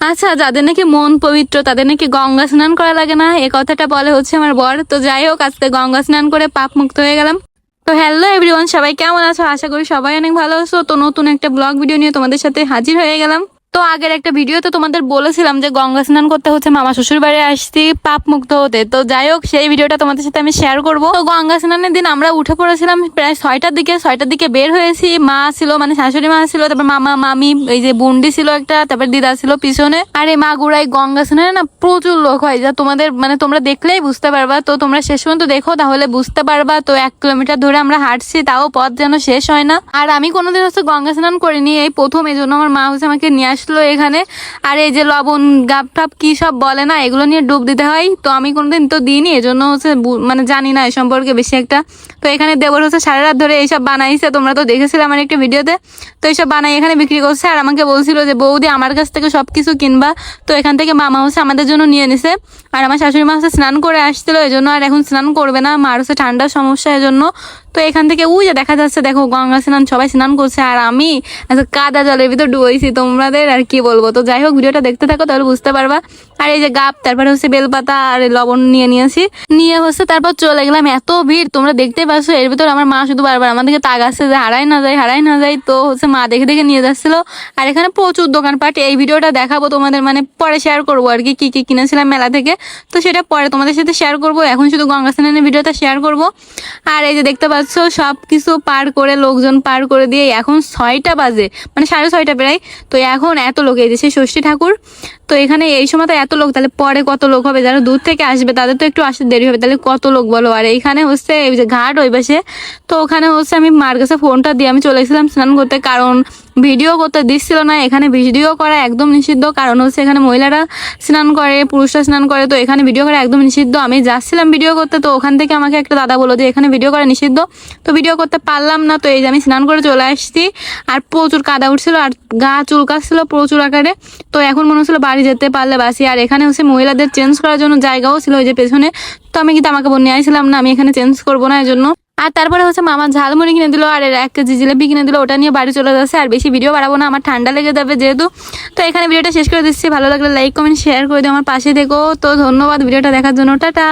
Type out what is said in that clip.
আচ্ছা যাদের নাকি মন পবিত্র, তাদের নাকি গঙ্গা স্নান করা লাগে না? এ কথাটা বলে হচ্ছে আমার বর। তো যাই হোক, আজকে গঙ্গা স্নান করে পাপ মুক্ত হয়ে গেলাম। তো হ্যালো এভরিওয়ান সবাই কেমন আছো? আশা করি সবাই অনেক ভালো আছো। তো নতুন একটা ব্লগ ভিডিও নিয়ে তোমাদের সাথে হাজির হয়ে গেলাম। তো আগের একটা ভিডিওতে তোমাদের বলেছিলাম যে গঙ্গা স্নান করতে হচ্ছে মামা শ্বশুর বাড়ি আসছি, পাপ মুক্ত হতে। তো যাই হোক, সেই ভিডিওটা তোমাদের সাথে আমি শেয়ার করব। তো গঙ্গা স্নানের দিন আমরা উঠে পড়েছিলাম প্রায় ছয়টার দিকে ছয়টার দিকে বের হয়েছি। মা ছিল মানে শাশুড়ি মা ছিল, তারপর মামা, মামি, এই যে বুন্ডি ছিল একটা, তারপর দিদা ছিল পিছনে। আর এই মা গুড়াই গঙ্গা স্নানে না প্রচুর লোক হয়, যা তোমাদের মানে তোমরা দেখলেই বুঝতে পারবা। তো তোমরা শেষ পর্যন্ত দেখো, তাহলে বুঝতে পারবা। তো এক কিলোমিটার ধরে আমরা হাঁটছি, তাও পথ যেন শেষ হয় না। আর আমি কোনোদিন হচ্ছে গঙ্গা স্নান করিনি, এই প্রথম, এই জন্য আমার মা হচ্ছে আমাকে নিয়ে আসলো এখানে। আর এই যে লবণ গাপ টাপ কি সব বলে না, এগুলো নিয়ে ডুব দিতে হয়। তো আমি কোনোদিন তো দিইনি, এজন্য হচ্ছে মানে জানি না এ সম্পর্কে বেশি একটা। তো এখানে দেবর হচ্ছে সারা রাত ধরে এইসব বানাইছে, তোমরা তো দেখেছিলে আমার একটা ভিডিওতে। তো এইসব বানাই এখানে বিক্রি করছে, আর আমাকে বলছিল যে, বৌদি, আমার কাছ থেকে সব কিছু কিনবা। তো এখান থেকে মামা হচ্ছে আমাদের জন্য নিয়ে নিছে। আর আমার শাশুড়ি মা হচ্ছে স্নান করে আসছিল এই জন্য আর এখন স্নান করবে না। মার হচ্ছে ঠান্ডার সমস্যা এজন্য। তো এখান থেকে উই যে দেখা যাচ্ছে, দেখো গঙ্গা স্নান, সবাই স্নান করছে, আর আমি কাদা জলের ভিতর ডুবইছি তোমাদের, আর কি বলব? তো যাই হোক, ভিডিওটা দেখতে থাকো, তাহলে বুঝতে পারবা। আর এই যে গাপ তারপরে হচ্ছে বেলপাতা আর লবণ নিয়ে নিয়েছি। নিয়ে হচ্ছে তারপর চলে গেলাম, এত ভিড়, তোমরা দেখতে পাচ্ছ, এর ভিতর আমার মা শুধু বারবার আমাদেরকে তাগাচ্ছে যে হারাই না যায় হারাই না যায় তো হচ্ছে মা দেখে দেখে নিয়ে যাচ্ছিল। আর এখানে প্রচুর দোকানপাট, এই ভিডিওটা দেখাবো তোমাদের মানে পরে শেয়ার করব আর কি কি কি কিনেছিলাম মেলা থেকে। তো সেটা পরে তোমাদের সাথে শেয়ার করব, এখন শুধু গঙ্গা স্নানের ভিডিওটা শেয়ার করব। আর এই যে দেখতে পাচ্ছ সব কিছু পার করে, লোকজন পার করে দিয়ে এখন ছয়টা বাজে মানে সাড়ে ছয়টা প্রায়। তো এখন এত লোক, এই যে সেই ষষ্ঠী ঠাকুর, তো এখানে এই সময় তো এত লোক, তাহলে পরে কত লোক হবে? যারা দূর থেকে আসবে, তাদের তো একটু আসতে দেরি হবে, তাহলে কত লোক বলো? আর এইখানে হচ্ছে এই যে ঘাট ওই পাশে, তো ওখানে হচ্ছে আমি মার কাছে ফোনটা দিয়ে আমি চলে এসেছিলাম স্নান করতে, কারণ ভিডিও করতে দিচ্ছিল না, এখানে ভিডিও করা একদম নিষিদ্ধ। কারণ হচ্ছে এখানে মহিলারা স্নান করে, পুরুষরা স্নান করে, তো এখানে ভিডিও করা একদম নিষিদ্ধ। আমি যাচ্ছিলাম ভিডিও করতে, তো ওখান থেকে আমাকে একটা দাদা বলো যে, এখানে ভিডিও করা নিষিদ্ধ। তো ভিডিও করতে পারলাম না, তো এই যে আমি স্নান করে চলে আসছি। আর প্রচুর কাদা উঠছিল, আর গা চুলকাচ্ছিল প্রচুর আকারে। তো এখন মনে হচ্ছিল বাড়ি যেতে পারলে বাসি। আর এখানে হচ্ছে মহিলাদের চেঞ্জ করার জন্য জায়গাও ছিল ওই যে পেছনে। তো আমি কিন্তু আমাকে নিয়ে আসছিলাম না, আমি এখানে চেঞ্জ করব না এই জন্য আর তারপরে হচ্ছে মামা ঝালমুড়ি কিনে দিল, আর এক কেজি জিলেপি কিনে দিল, ওটা নিয়ে বাড়ি চলে যাচ্ছে, আর বেশি ভিডিও বাড়াবো না, আমার ঠান্ডা লেগে যাবে যেহেতু। তো এখানে ভিডিওটা শেষ করে দিচ্ছি, ভালো লাগলে লাইক কমেন্ট শেয়ার করে দিও, আমার পাশে দেখো তো ধন্যবাদ ভিডিওটা দেখার জন্য, টাটা।